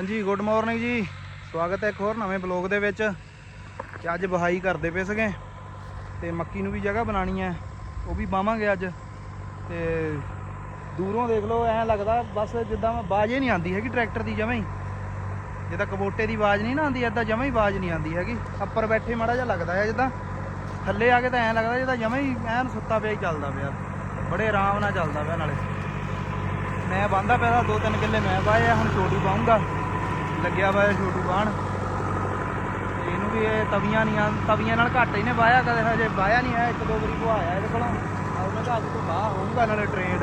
ਹਾਂਜੀ good morning ਜੀ। ਸਵਾਗਤ ਹੈ ਇੱਕ ਹੋਰ ਨਵੇਂ ਬਲੌਗ ਦੇ ਵਿੱਚ। ਤੇ ਅੱਜ ਬਹਾਈ ਕਰਦੇ ਪਏ ਸੀਗੇ। ਤੇ ਮੱਕੀ ਨੂੰ ਵੀ ਜਗ੍ਹਾ ਬਣਾਣੀ ਹੈ। ਉਹ ਵੀ ਬਾਵਾਂਗੇ ਅੱਜ। ਤੇ ਦੂਰੋਂ ਦੇਖ ਲਓ, ਐਂ ਲੱਗਦਾ ਬਸ ਜਿੱਦਾਂ ਬਾਜ ਹੀ ਨਹੀਂ ਆਉਂਦੀ ਹੈਗੀ ਟਰੈਕਟਰ ਦੀ ਜਮਾਂ ਹੀ। ਜਿੱਦਾਂ ਕਬੋਟੇ ਦੀ ਆਵਾਜ਼ ਨਹੀਂ ਨਾ ਆਉਂਦੀ ਐਦਾਂ ਜਮਾਂ ਹੀ ਆਵਾਜ਼ ਨਹੀਂ ਆਉਂਦੀ ਹੈਗੀ। ਅੱਪਰ ਬੈਠੇ ਮਾੜਾ ਜਿਹਾ ਲੱਗਦਾ ਹੈ ਜਿੱਦਾਂ। ਥੱਲੇ ਆ ਕੇ ਤਾਂ ਐਂ ਲੱਗਦਾ ਜਿੱਦਾਂ ਜਮਾਂ ਹੀ ਐਨ ਸੁੱਤਾ ਪਿਆ ਹੀ ਚੱਲਦਾ ਪਿਆ। ਬੜੇ ਆਰਾਮ ਨਾਲ ਚੱਲਦਾ ਪਿਆ ਨਾਲੇ। ਮੈਂ ਬੰਦਾ ਪਿਆ ਦੋ ਤਿੰਨ ਕਿੱਲੇ ਮੈਂ ਵਾਏ ਆ, ਹੁਣ ਛੋਟੀ ਪਾਉਂਗਾ ਲੱਗਿਆ ਵਾ ਇਹ ਛੋਟੂ ਬਾਣ। ਇਹਨੂੰ ਵੀ ਇਹ ਤਵੀਆਂ ਨਹੀਂ ਆਂ, ਤਵੀਆਂ ਨਾਲ ਘੱਟ ਹੀ ਨੇ ਵਾਇਆ ਕਦੇ ਹਜੇ, ਵਾਇਆ ਨਹੀਂ ਹੈ, ਇੱਕ ਦੋ ਵਾਰੀ ਵਾਇਆ ਇਹਦੇ ਕੋਲੋਂ। ਉਹਨਾਂ ਦਾ ਅੱਜ ਤੋਂ ਬਾਹ ਹੋਊਗਾ ਨਾਲੇ ਟ੍ਰੇਡ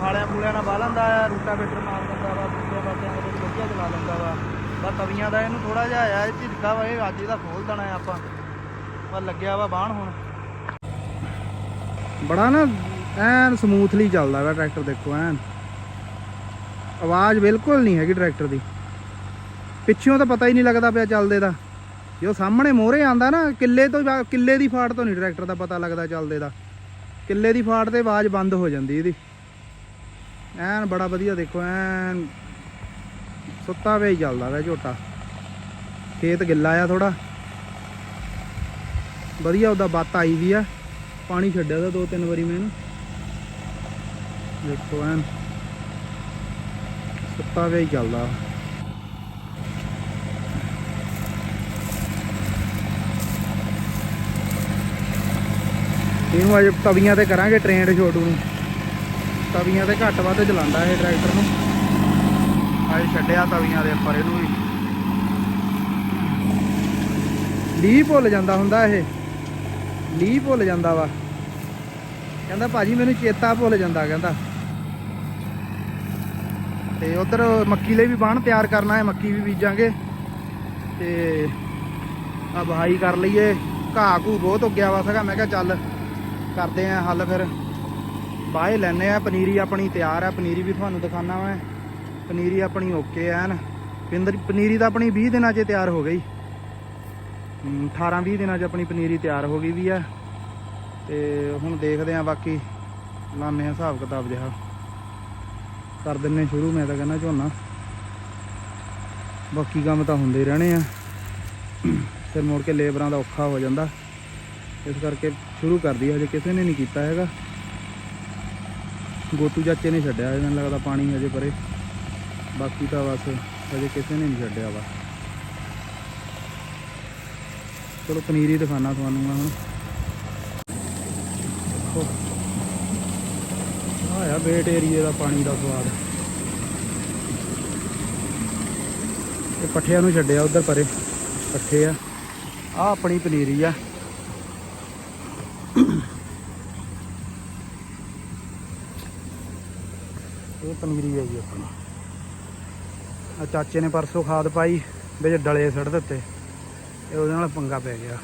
ਫਾਲਿਆਂ ਫੂਲਿਆਂ ਨਾਲ ਵਾਹ ਲੈਂਦਾ ਆ ਰੂਟਾ ਬੇਟਰ ਮਾਰ ਦਿੰਦਾ ਵਾ, ਦੂਜੇ ਪਾਸਿਆਂ ਦੇ ਵਧੀਆ ਚਲਾ ਲੈਂਦਾ ਵਾ। ਬਸ ਤਵੀਆਂ ਦਾ ਇਹਨੂੰ ਥੋੜਾ ਜਿਹਾ ਆਇਆ ਝਿੜਕਾ ਵਾ, ਇਹ ਅੱਜ ਇਹਦਾ ਖੋਲ ਦੇਣਾ ਆਪਾਂ। ਪਰ ਲੱਗਿਆ ਵਾ ਬਾਣ ਹੁਣ। ਬੜਾ ਨਾ ਐਨ ਸਮੂਥਲੀ ਚੱਲਦਾ ਵਾ ਟਰੈਕਟਰ ਦੇਖੋ ਐਨ। ਆਵਾਜ਼ ਬਿਲਕੁਲ ਨਹੀਂ ਹੈਗੀ ਟਰੈਕਟਰ ਦੀ। ਪਿੱਛੋਂ ਤਾਂ ਪਤਾ ਹੀ ਨਹੀਂ ਲੱਗਦਾ ਪਿਆ ਚੱਲਦੇ ਦਾ। ਜੋ ਸਾਹਮਣੇ ਮੋਹਰੇ ਆਂਦਾ ਨਾ, ਕਿੱਲੇ ਤੋਂ ਕਿੱਲੇ ਦੀ ਫਾੜ ਤੋਂ ਨਹੀਂ ਟਰੈਕਟਰ ਦਾ ਪਤਾ ਲੱਗਦਾ ਚੱਲਦੇ ਦਾ। ਕਿੱਲੇ ਦੀ ਫਾੜ ਤੇ ਆਵਾਜ਼ ਬੰਦ ਹੋ ਜਾਂਦੀ ਇਹਦੀ। ਐਨ ਬੜਾ ਵਧੀਆ ਦੇਖੋ, ਐਨ ਸੁੱਤਾ ਪਿਆ ਹੀ ਚੱਲਦਾ ਵਾ ਝੋਟਾ। ਖੇਤ ਗਿੱਲਾ ਆ ਥੋੜਾ ਵਧੀਆ ਉਹਦਾ ਬੱਤ ਆਈ ਵੀ ਆ। ਪਾਣੀ ਛੱਡਿਆ ਦਾ ਦੋ ਤਿੰਨ ਵਾਰੀ ਮੈਂ ਇਹਨੂੰ। ਦੇਖੋ ਐਨ ਸੁੱਤਾ ਪਿਆ ਹੀ ਚੱਲਦਾ। ਇਹਨੂੰ ਅੱਜ ਤਵੀਆਂ ਤੇ ਕਰਾਂਗੇ ਟ੍ਰੇਨ ਛੋਟੂ ਨੂੰ। ਤਵੀਆਂ ਤੇ ਘੱਟ ਵੱਧ ਚਲਾਉਂਦਾ ਇਹ ਟਰੈਕਟਰ ਨੂੰ। ਅੱਜ ਛੱਡਿਆ ਤਵੀਆਂ ਦੇ ਉੱਪਰ ਇਹਨੂੰ ਵੀ। ਲੀ ਭੁੱਲ ਜਾਂਦਾ ਹੁੰਦਾ ਇਹ। ਲੀ ਭੁੱਲ ਜਾਂਦਾ ਵਾ। ਕਹਿੰਦਾ ਭਾਜੀ ਮੈਨੂੰ ਚੇਤਾ ਭੁੱਲ ਜਾਂਦਾ, ਕਹਿੰਦਾ। ਤੇ ਉਧਰ ਮੱਕੀ ਲਈ ਵੀ ਬਾਣ ਤਿਆਰ ਕਰਨਾ ਹੈ, ਮੱਕੀ ਵੀ ਬੀਜਾਂਗੇ। ਤੇ ਆ ਬਹਾਈ ਕਰ ਲਈਏ। ਘਾਹ ਘੂ ਬਹੁਤ ਉੱਗਿਆ ਵਾ, ਸੀਗਾ ਮੈਂ ਕਿਹਾ ਚੱਲ ਕਰਦੇ ਆ ਹੱਲ ਫਿਰ। ਬਾਹੇ ਲੈਨੇ ਆ। ਪਨੀਰੀ ਆਪਣੀ ਤਿਆਰ ਆ। ਪਨੀਰੀ ਵੀ ਤੁਹਾਨੂੰ ਦਿਖਾਣਾ ਮੈਂ ਪਨੀਰੀ ਆਪਣੀ ਓਕੇ ਐਨ। ਪਿੰਦਰ, ਪਨੀਰੀ ਤਾਂ ਆਪਣੀ 20 ਦਿਨਾਂ 'ਚ ਤਿਆਰ ਹੋ ਗਈ। 18 20 ਦਿਨਾਂ 'ਚ ਆਪਣੀ ਪਨੀਰੀ ਤਿਆਰ ਹੋ ਗਈ ਵੀ ਆ। ਤੇ ਹੁਣ ਦੇਖਦੇ ਆ ਬਾਕੀ। ਲਾਣੇ ਆ ਹਿਸਾਬ ਕਿਤਾਬ ਜਿਹਾ। ਕਰ ਦਿੰਨੇ ਸ਼ੁਰੂ। ਮੈਂ ਤਾਂ ਕਹਿੰਦਾ ਝੋਨਾ। ਬਾਕੀ ਕੰਮ ਤਾਂ ਹੁੰਦੇ ਹੀ ਰਹਿਣੇ ਆ। ਫਿਰ ਮੁੜ ਕੇ ਲੇਬਰਾਂ ਦਾ ਔਖਾ ਹੋ ਜਾਂਦਾ। ਇਸ ਕਰਕੇ ਸ਼ੁਰੂ ਕਰ ਦਈ ਹਜੇ ਕਿਸੇ ਨੇ ਨਹੀਂ ਕੀਤਾ ਹੈਗਾ। ਗੋਤੂ ਚਾਚੇ ਨੇ ਛੱਡਿਆ ਇਹਨਾਂ ਲੱਗਦਾ ਪਾਣੀ ਹਜੇ ਪਰੇ। ਬਾਕੀ ਤਾਂ ਬਸ ਹਜੇ ਕਿਸੇ ਨੇ ਨਹੀਂ ਛੱਡਿਆ ਵਾ। ਚਲੋ, ਪਨੀਰੀ ਦਿਖਾਣਾ ਤੁਹਾਨੂੰ ਮੈਂ ਹੁਣ। ਦੇਖੋ ਆਇਆ ਬੇਟ ਏਰੀਏ ਦਾ ਪਾਣੀ ਦਾ ਸਵਾਦ। ਇਹ ਪੱਠਿਆਂ ਨੂੰ ਛੱਡਿਆ, ਉਧਰ ਪਰੇ। ਪੱਠੇ ਆ। ਆ ਆਪਣੀ ਪਨੀਰੀ ਆ ਇਹ ਪਨੀਰੀ ਆ ਆਪਣੀ। ਆ ਚਾਚੇ ਨੇ ਪਰਸੋਂ ਖਾਦ ਪਾਈ, ਵਿੱਚ ਡਲੇ ਸੜ ਦਿੱਤੇ ਇਹ ਉਹਦੇ ਨਾਲ ਪੰਗਾ ਪੈ ਗਿਆ।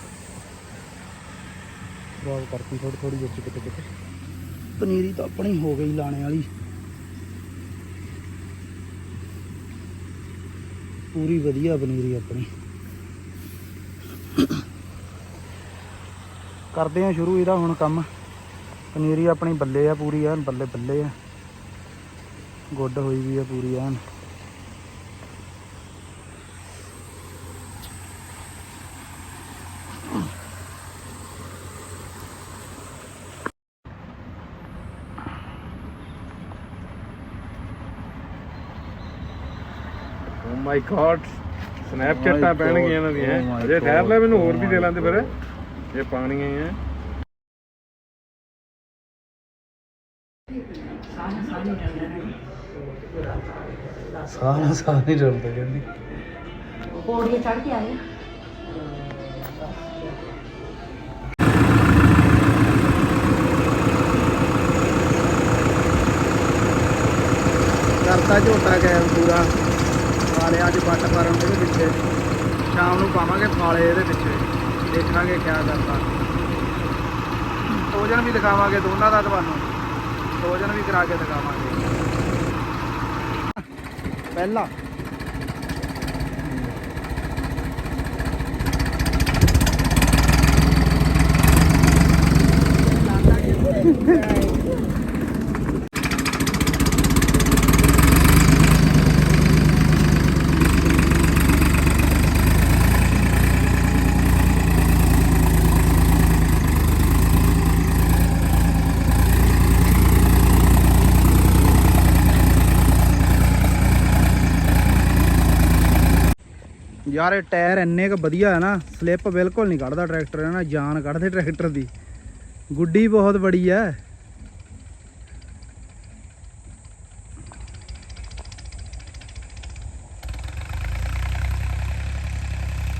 ਬਹੁਤ ਕਰਤੀ ਥੋੜੀ ਥੋੜੀ ਵਿੱਚ ਕਿਤੇ ਕਿਤੇ ਪਨੀਰੀ ਤਾਂ ਆਪਣੀ ਹੋ ਗਈ ਲਾਣੇ ਵਾਲੀ। ਪੂਰੀ ਵਧੀਆ ਪਨੀਰੀ ਆਪਣੀ। ਕਰਦੇ ਆ ਸ਼ੁਰੂ, ਇਹਦਾ ਹੁਣ ਕੰਮ। ਪਨੀਰੀ ਆਪਣੀ ਬੱਲੇ ਆ ਪੂਰੀ ਆ ਬੱਲੇ ਬੱਲੇ ਆ। ਗੁੱਡ ਹੋਈ ਵੀ ਆ ਪੂਰੀ ਐਨ। ਓ ਮਾਈ ਗॉड ਸਨੈਪਚੈਟਾਂ my ਪੈਣ God, ਗਈਆਂ ਇਹਨਾਂ ਦੀਆਂ। oh ਅਜੇ ਠਹਿਰ ਲੈ ਮੈਨੂੰ ਹੋਰ oh ਵੀ ਦੇ ਲੈਂਦੇ ਫਿਰ. ਇਹ ਪਾਣੀਆਂ ਹੀ ਆ। ਸਾਹ ਨਾਲ ਸਾਹ ਨਹੀਂ ਰਲਦਾ ਕਹਿੰਦੀ। ਪੌੜੀਆਂ ਚੜ ਕੇ ਆਏ। ਕਰਤਾ ਝੋਟਾ ਗੈਸ ਪੂਰਾ। ਫਾਲੇ ਅੱਜ ਬੱਟ ਕਰਨ ਦੇ ਪਿੱਛੇ। ਸ਼ਾਮ ਨੂੰ ਪਾਵਾਂਗੇ ਫਾਲੇ ਇਹਦੇ ਪਿੱਛੇ। ਦੇਖਾਂਗੇ ਕਿਆ ਕਰਦਾ। ਭੋਜਨ ਵੀ ਦਿਖਾਵਾਂਗੇ ਦੋਨਾਂ ਦਾ ਤੁਹਾਨੂੰ। ਭੋਜਨ ਵੀ ਕਰਾ ਕੇ ਦਿਖਾਵਾਂਗੇ। Bella. Bella. ਯਾਰ, ਇਹ ਟਾਇਰ ਇੰਨੇ ਕ ਵਧੀਆ ਹੈ ਨਾ, ਸਲਿੱਪ ਬਿਲਕੁਲ ਨਹੀਂ ਕੱਢਦਾ ਟਰੈਕਟਰ ਹੈ ਨਾ ਜਾਨ ਕੱਢਦੇ ਟਰੈਕਟਰ ਦੀ। ਗੁੱਡੀ ਬਹੁਤ ਬੜੀ ਹੈ।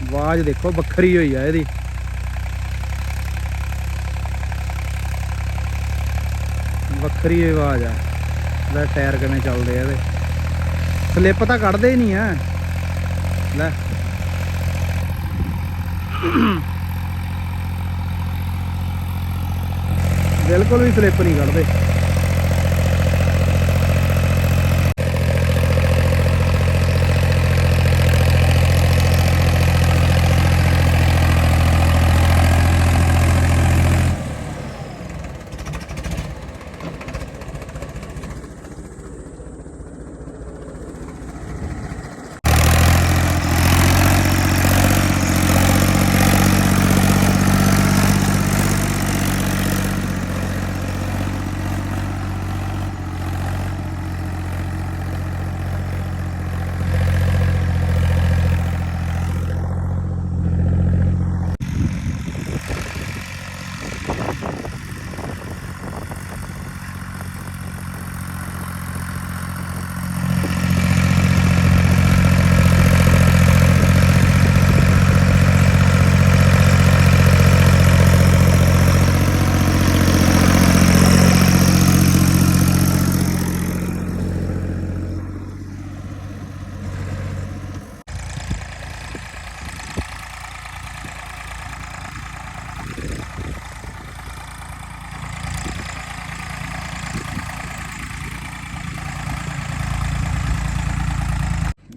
ਆਵਾਜ਼ ਦੇਖੋ, ਵੱਖਰੀ ਹੋਈ ਆ ਇਹਦੀ। ਵੱਖਰੀ ਆਵਾਜ਼ ਆ, ਲੈ ਟਾਇਰ ਕਿਵੇਂ ਚੱਲਦੇ ਆ ਇਹਦੇ। ਸਲਿੱਪ ਤਾਂ ਕੱਢਦੇ ਹੀ ਨਹੀਂ ਆ। ਲੈ। ਬਿਲਕੁਲ ਵੀ ਸਲਿੱਪ ਨਹੀਂ ਕੱਢਦੇ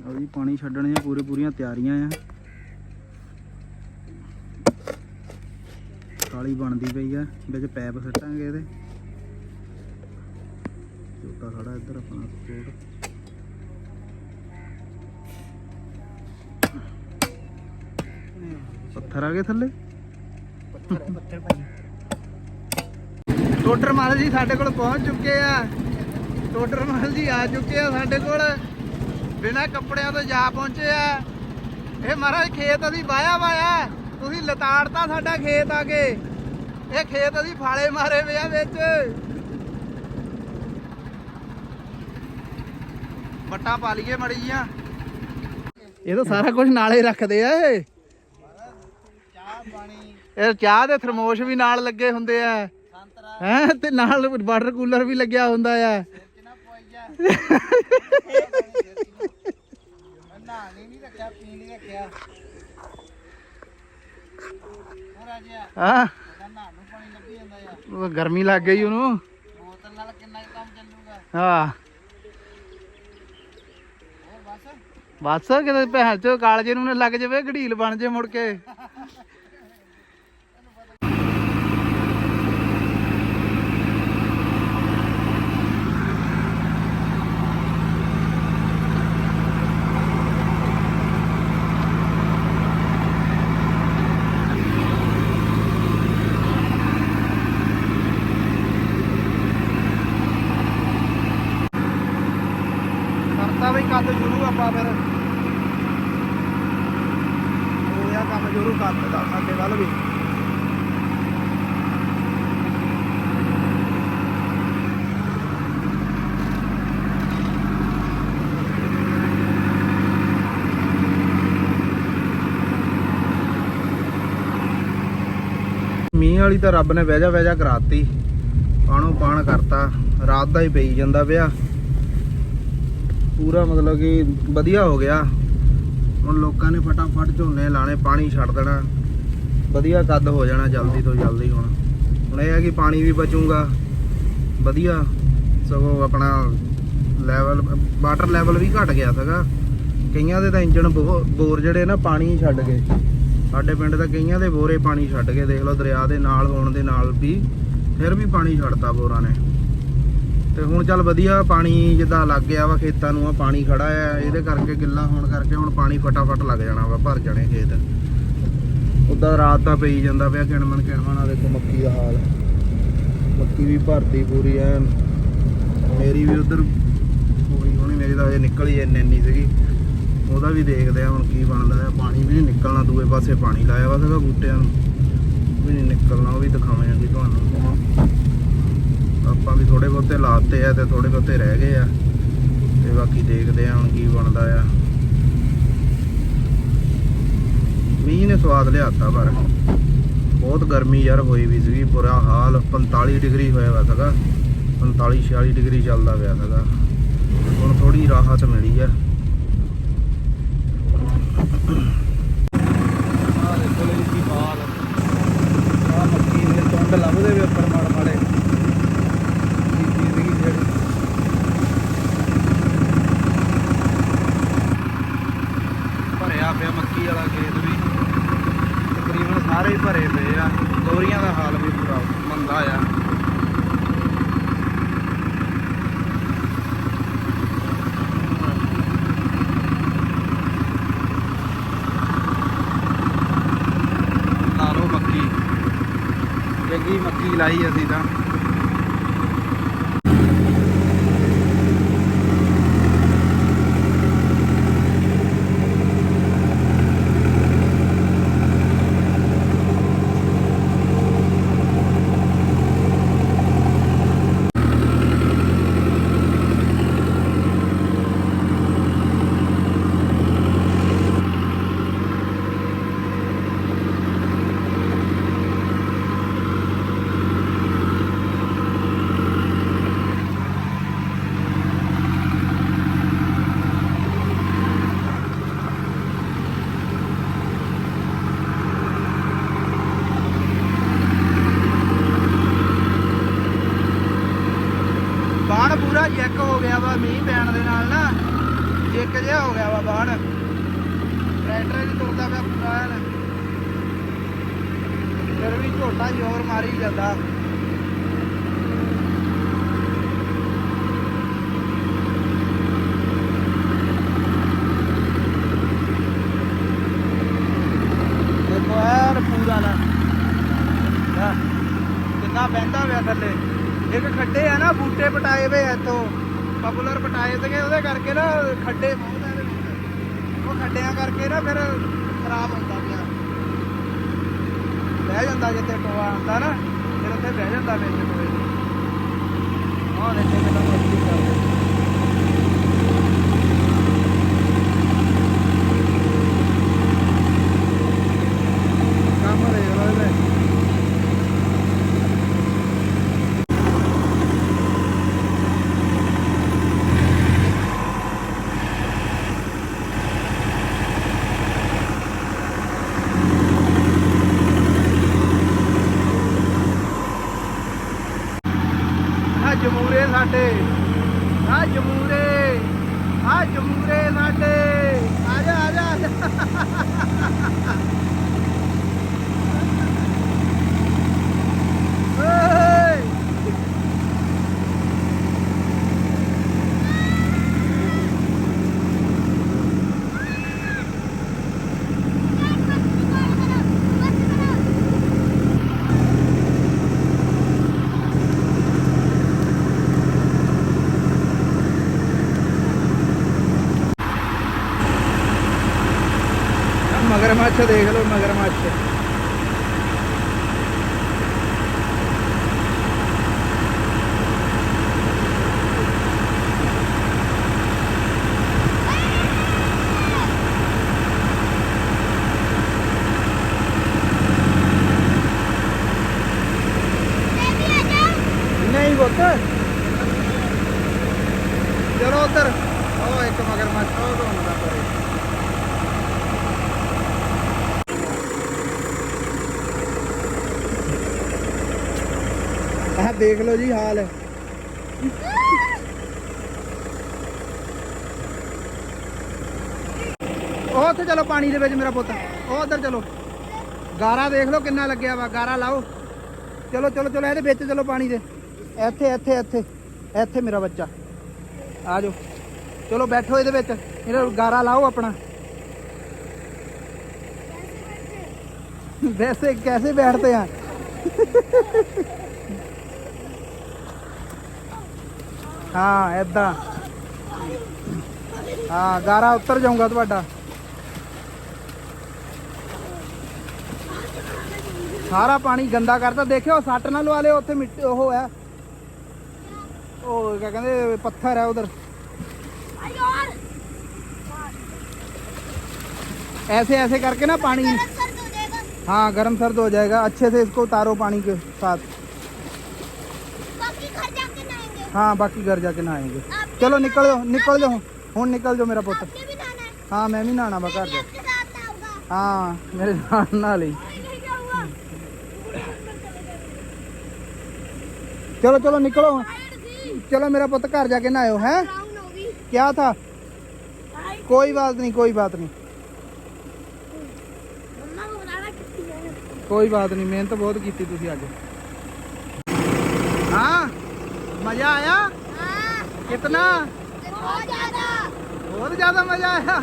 ਉਹ ਜੀ ਪਾਣੀ ਛੱਡਣ ਦੀਆਂ ਪੂਰੇ ਪੂਰੀਆਂ ਤਿਆਰੀਆਂ ਆ। ਕਾਲੀ ਬਣਦੀ ਪਈ ਆ ਵਿੱਚ ਪੈਪ ਸੱਟਾਂਗੇ ਇਹਦੇ। ਛੋਟਾ ਖੜਾ ਇੱਧਰ ਆਪਣਾ ਸਪੋਰਟ ਪੱਥਰ ਆ ਗਏ ਥੱਲੇ? ਪੱਥਰ ਪੱਥਰ ਭਾਈ ਟੋਟਰ ਮਾਲ ਜੀ ਸਾਡੇ ਕੋਲ ਪਹੁੰਚ ਚੁੱਕੇ ਆ। ਟੋਟਰ ਮਾਲ ਜੀ ਆ ਚੁੱਕੇ ਆ ਸਾਡੇ ਕੋਲ। ਬਿਨਾਂ ਕੱਪੜਿਆਂ ਤੋਂ ਜਾ ਪਹੁੰਚੇ ਆ। ਇਹ ਮਹਾਰਾਜ ਖੇਤ ਅਸੀਂ ਵਾਇਆ ਵਾਇਆ ਤੁਸੀਂ ਲਤਾੜਤਾ ਸਾਡਾ ਖੇਤ ਆ ਕੇ। ਇਹ ਖੇਤ ਅਸੀਂ ਫਾਲੇ ਮਾਰੇ ਵੇ ਆ ਵਿੱਚ। ਬੱਟਾ ਪਾ ਲਈਏ ਮੜੀ ਜੀਆਂ। ਇਹ ਤਾਂ ਸਾਰਾ ਕੁਝ ਨਾਲੇ ਰੱਖਦੇ ਆ ਇਹ। ਚਾਹ ਪਾਣੀ ਇਹ ਚਾਹ ਦੇ ਥਰਮੋਸ਼ ਵੀ ਨਾਲ ਲੱਗੇ ਹੁੰਦੇ ਆ। ਹੈ? ਤੇ ਨਾਲ ਵਾਟਰ ਕੂਲਰ ਵੀ ਲੱਗਿਆ ਹੁੰਦਾ ਆ ਕਿਨਾ ਪਵਾਈਆ ਨਾਣੀ ਨਹੀਂ ਰੱਖਿਆ ਪੀਣ ਲਈ ਰੱਖਿਆ ਹੋਰ ਆ ਗਿਆ ਹਾਂ। ਉਹ ਗਰਮੀ ਲੱਗ ਗਈ ਉਹਨੂੰ। ਬੋਤਲ ਨਾਲ ਕਿੰਨਾ ਕੰਮ ਚੱਲੂਗਾ। ਹਾਂ। ਬਸ। ਬਸ ਕਿਤੇ ਭੈਣ ਚੋ ਕਾਲਜੇ ਨੂੰ ਨਾ ਲੱਗ ਜਾਵੇ ਗੜੀਲ ਬਣ ਜੇ ਮੁੜ ਕੇ ਕਰਤਾ ਬਈ ਕੱਦ ਸ਼ੁਰੂ ਆਪਾਂ ਫਿਰ। ਹੋ ਕੰਮ ਸ਼ੁਰੂ ਕਰ ਦਿੱਤਾ ਸਾਡੇ ਵੱਲ ਵੀ। ਮੀਂਹ ਵਾਲੀ ਤਾਂ ਰੱਬ ਨੇ ਵਹਿਜਾ ਵਹਿਜਾ ਕਰਾਤੀ। ਪਾਣੋ ਪਾਣ ਕਰਤਾ। ਰਾਤ ਦਾ ਹੀ ਪਈ ਜਾਂਦਾ ਪਿਆ। ਪੂਰਾ ਮਤਲਬ ਕਿ ਵਧੀਆ ਹੋ ਗਿਆ। ਹੁਣ ਲੋਕਾਂ ਨੇ ਫਟਾਫਟ ਝੋਨੇ ਲਾਣੇ ਪਾਣੀ ਛੱਡ ਦੇਣਾ। ਵਧੀਆ ਕੱਦ ਹੋ ਜਾਣਾ ਜਲਦੀ ਤੋਂ ਜਲਦੀ ਹੁਣ। ਹੁਣ ਇਹ ਹੈ ਕਿ ਪਾਣੀ ਵੀ ਬਚੂਗਾ। ਵਧੀਆ। ਸਗੋਂ ਆਪਣਾ ਲੈਵਲ ਵਾਟਰ ਲੈਵਲ ਵੀ ਘਟ ਗਿਆ ਸੀਗਾ। ਕਈਆਂ ਦੇ ਤਾਂ ਇੰਜਣ ਬੋਰ ਜਿਹੜੇ ਨਾ, ਪਾਣੀ ਛੱਡ ਗਏ। ਸਾਡੇ ਪਿੰਡ ਤਾਂ ਕਈਆਂ ਦੇ ਬੋਰੇ ਪਾਣੀ ਛੱਡ ਗਏ। ਦੇਖ ਲਓ ਦਰਿਆ ਦੇ ਨਾਲ ਹੋਣ ਦੇ ਨਾਲ ਵੀ, ਫਿਰ ਵੀ ਪਾਣੀ ਛੱਡਤਾ ਬੋਰਾਂ ਨੇ। ਤੇ ਹੁਣ ਚੱਲ ਵਧੀਆ ਪਾਣੀ ਜਿੱਦਾਂ ਲੱਗ ਗਿਆ ਵਾ ਖੇਤਾਂ ਨੂੰ, ਆ ਪਾਣੀ ਖੜਾ ਆ, ਇਹਦੇ ਕਰਕੇ ਗਿੱਲਾ ਹੋਣ ਕਰਕੇ ਹੁਣ ਪਾਣੀ ਫਟਾਫਟ ਲੱਗ ਜਾਣਾ ਵਾ, ਭਰ ਜਾਣੇ ਖੇਤ। ਉਦਾਂ ਰਾਤ ਤਾਂ ਪਈ ਜਾਂਦਾ ਪਿਆ ਕਿਣਮਣ ਕਿਣਮਣ ਆ ਦੇਖੋ ਮੱਕੀ ਦਾ ਹਾਲ। ਮੱਕੀ ਵੀ ਭਰਤੀ ਪੂਰੀ ਐ ਮੇਰੀ ਵੀ ਉਧਰ ਹੋਈ ਹੋਣੀ, ਮੇਰੀ ਤਾਂ ਹਜੇ ਨਿਕਲ ਹੀ ਇੰਨੀ ਇੰਨੀ ਸੀਗੀ। ਉਹਦਾ ਵੀ ਦੇਖਦੇ ਆ ਹੁਣ ਕੀ ਬਣਦਾ ਹੈ ਪਾਣੀ ਵੀ ਨਹੀਂ ਨਿਕਲਣਾ ਦੂਏ ਪਾਸੇ ਪਾਣੀ ਲਾਇਆ ਵਾ ਸੀਗਾ ਬੂਟਿਆਂ ਨੂੰ। ਵੀ ਨਹੀਂ ਨਿਕਲਣਾ, ਉਹ ਵੀ ਦਿਖਾਵਾਂਗੇ ਤੁਹਾਨੂੰ। ਆਪਾਂ ਵੀ ਥੋੜੇ ਬਹੁਤੇ ਲਾਤੇ ਆ ਤੇ ਥੋੜੇ ਬਹੁਤੇ ਰਹਿ ਗਏ ਆ। ਤੇ ਬਾਕੀ ਦੇਖਦੇ ਆ ਹੁਣ ਕੀ ਬਣਦਾ ਆ। ਮੀਂਹ ਨੇ ਸਵਾਦ ਲਿਆਤਾ ਪਰ ਬਹੁਤ ਗਰਮੀ ਯਾਰ ਹੋਈ ਵੀ ਸੀਗੀ, ਬੁਰਾ ਹਾਲ। 45 ਡਿਗਰੀ ਹੋਇਆ ਵਾ ਸੀਗਾ। 45 46 ਡਿਗਰੀ ਚੱਲਦਾ ਪਿਆ ਸੀਗਾ। ਹੁਣ ਥੋੜੀ ਰਾਹਤ ਮਿਲੀ ਆ। ਆਹ ਦੇਖੋ ਲਈ ਕੀ ਹਾਲ ਆ ਮੱਕੀ ਦੇ ਚੁੰਡ ਲੱਭਦੇ ਵੇ ਉੱਪਰ ਮਾੜ ਮਾੜੇ ਕੀ ਸੀਗੀ ਜਿਹੜੀ ਭਰਿਆ ਪਿਆ ਮੱਕੀ ਵਾਲਾ ਖੇਤ ਵੀ ਤਕਰੀਬਨ ਸਾਰੇ ਹੀ ਭਰੇ ਪਏ ਆ। ਗੋਰੀਆਂ ਦਾ ਹਾਲ ਵੀ ਬੁਰਾ, ਮੰਦਾ ਆ। ਲਾ ਲਓ ਮੱਕੀ। ਚੰਗੀ ਮੱਕੀ ਲਾਈ ਅਸੀਂ ਤਾਂ ਬਾਣ ਪੂਰਾ ਚੈੱਕ ਹੋ ਗਿਆ ਵਾ ਮੀਂਹ ਪੈਣ ਦੇ ਨਾਲ ਨਾ ਇੱਕ ਜਿਹਾ ਹੋ ਗਿਆ ਵਾ ਬਾਹਰ। ਟਰੈਕਟਰ ਵੀ ਤੁਰਦਾ ਪਿਆ ਪੂਰਾ ਐਨ ਫਿਰ ਵੀ ਝੋਟਾ ਜ਼ੋਰ ਮਾਰੀ ਜਾਂਦਾ। ਦੇਖੋ ਐਨ ਕਿੰਨਾ ਬਹਿੰਦਾ ਪਿਆ ਥੱਲੇ। ਇੱਕ ਖੱਡੇ ਆ ਨਾ, ਬੂਟੇ ਪਟਾਏ ਵੇ ਇੱਥੋਂ। ਪਪੂਲਰ ਸੀਗੇ ਉਹਦੇ ਕਰਕੇ ਨਾ ਖੱਡੇ ਬਹੁਤ ਆ ਇਹਦੇ ਵਿੱਚ। ਉਹ ਖੱਡਿਆਂ ਕਰਕੇ ਨਾ ਫਿਰ ਖਰਾਬ ਹੁੰਦਾ ਪਿਆ। ਬਹਿ ਜਾਂਦਾ ਜਿੱਥੇ ਟੋਆ ਆਉਂਦਾ ਨਾ, ਫਿਰ ਉੱਥੇ ਬਹਿ ਜਾਂਦਾ ਵਿੱਚ ਟੋਏ ਆਹ ਦੇਖੋ ਕਿੰਨਾ ਮਸਤੀ ਕਰਦੇ ਕੰਮ ਦੇਖ ਲਓ ਇਹਦੇ ਆ ਜਮੂਰੇ ਸਾਡੇ। ਆ ਜਮੂਰੇ ਆ ਜਮੂਰੇ ਸਾਡੇ। ਆ ਜਾ ਆ ਜਾ ਆ ਜਾ ਓਏ ਆਹ ਮਗਰਮੱਛ ਦੇਖ ਲਓ ਮਗਰਮੱਛ। ਨਹੀਂ ਪੁੱਤ। ਚਲੋ ਉੱਧਰ। ਉਹ ਇੱਕ ਮਗਰਮੱਛ। ਉਹ ਘੁੰਮਦਾ ਪਰੇ ਦੇਖ ਲਓ ਜੀ ਹਾਲ ਉਹ ਉੱਥੇ ਚਲੋ ਪਾਣੀ ਦੇ ਵਿੱਚ ਮੇਰਾ ਪੁੱਤ ਉਹ ਉੱਧਰ ਚਲੋ ਗਾਰਾ ਦੇਖ ਲਓ ਕਿੰਨਾ ਲੱਗਿਆ ਵਾ ਗਾਰਾ ਲਾਓ ਚਲੋ ਚਲੋ ਚਲੋ ਇਹਦੇ ਵਿੱਚ ਚਲੋ ਪਾਣੀ ਦੇ ਇੱਥੇ ਇੱਥੇ ਇੱਥੇ ਇੱਥੇ ਮੇਰਾ ਬੱਚਾ ਆ ਜਾਓ ਚਲੋ ਬੈਠੋ ਇਹਦੇ ਵਿੱਚ ਇਹਦਾ ਗਾਰਾ ਲਾਓ ਆਪਣਾ ਵੈਸੇ कैसे बैठते हैं हाँ ऐदा ਹਾਂ ਗਾਰਾ ਉੱਤਰ ਜਾਊਗਾ ਤੁਹਾਡਾ ਸਾਰਾ ਪਾਣੀ ਗੰਦਾ ਕਰਤਾ ਦੇਖਿਓ ਸੱਟ ਨਾ ਲਵਾ ਲਿਓ ਉੱਥੇ ਮਿੱਟੀ ਉਹ ਹੈ ਉਹ ਕਿਆ ਕਹਿੰਦੇ ਪੱਥਰ ਹੈ ਉਧਰ ऐसे ऐसे करके ना पानी सर्द हो जाएगा हाँ गर्म सर्द हो जाएगा अच्छे से इसको उतारो पानी के साथ हाँ बाकी घर जाके नहाएँगे। चलो निकल जाओ निकल जाओ। हूँ निकल जाओ मेरा पुत्र। हाँ? मैं भी नहाना वा घर हाँ मेरे नहा ली। चलो चलो निकलो। चलो मेरा पुत घर जाके नहायो है? क्या था? कोई बात नहीं कोई बात नहीं। कोई बात नहीं मेहनत बहुत की अज हाँ? ਮਿਹਨਤ ਬਹੁਤ ਕੀਤੀ ਤੁਸੀਂ ਅੱਜ ਹਾਂ ਮਜ਼ਾ ਆਇਆ हाँ ਕਿਤਨਾ बहुत ज्यादा ਬਹੁਤ ਜ਼ਿਆਦਾ ਮਜ਼ਾ ਆਇਆ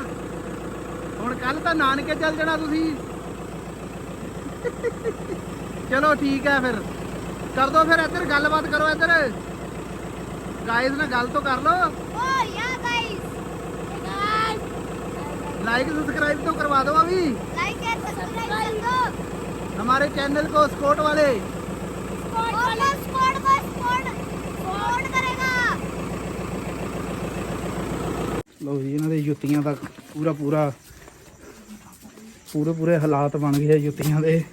ਹੁਣ ਕੱਲ ਤਾਂ ਨਾਨਕੇ ਚੱਲ ਜਾਣਾ ਤੁਸੀਂ ਚਲੋ ਠੀਕ ਹੈ ਫਿਰ ਕਰ ਦੋ ਫਿਰ ਇੱਧਰ ਗੱਲਬਾਤ ਕਰੋ ਇੱਧਰ ਗਾਇਜ਼ ਨਾਲ ਗੱਲ ਤੋਂ ਕਰ ਲੋ ओ या गाइस गाइस लाइक सब्सक्राइब तो करवा दो अभी लाइक एंड सब्सक्राइब कर दो हमारे चैनल को स्पोर्ट वाले स्पॉट वाला ਲੋ ਜੀ ਇਹਨਾਂ ਦੇ ਜੁੱਤੀਆਂ ਦਾ ਪੂਰਾ ਪੂਰਾ ਪੂਰੇ ਪੂਰੇ ਹਾਲਾਤ ਬਣ ਗਏ ਆ ਜੁੱਤੀਆਂ ਦੇ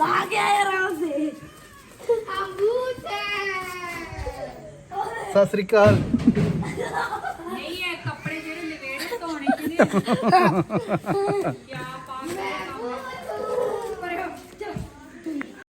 भाग गया है आराम से अंगूठ है ਸਤਿ ਸ੍ਰੀ ਅਕਾਲ ਨਹੀਂ ਇਹ ਕੱਪੜੇ ਜਿਹੜੇ ਲਵੇੜੇ ਧੋਣੇ ਚ ਨਹੀਂ ਕਿਆ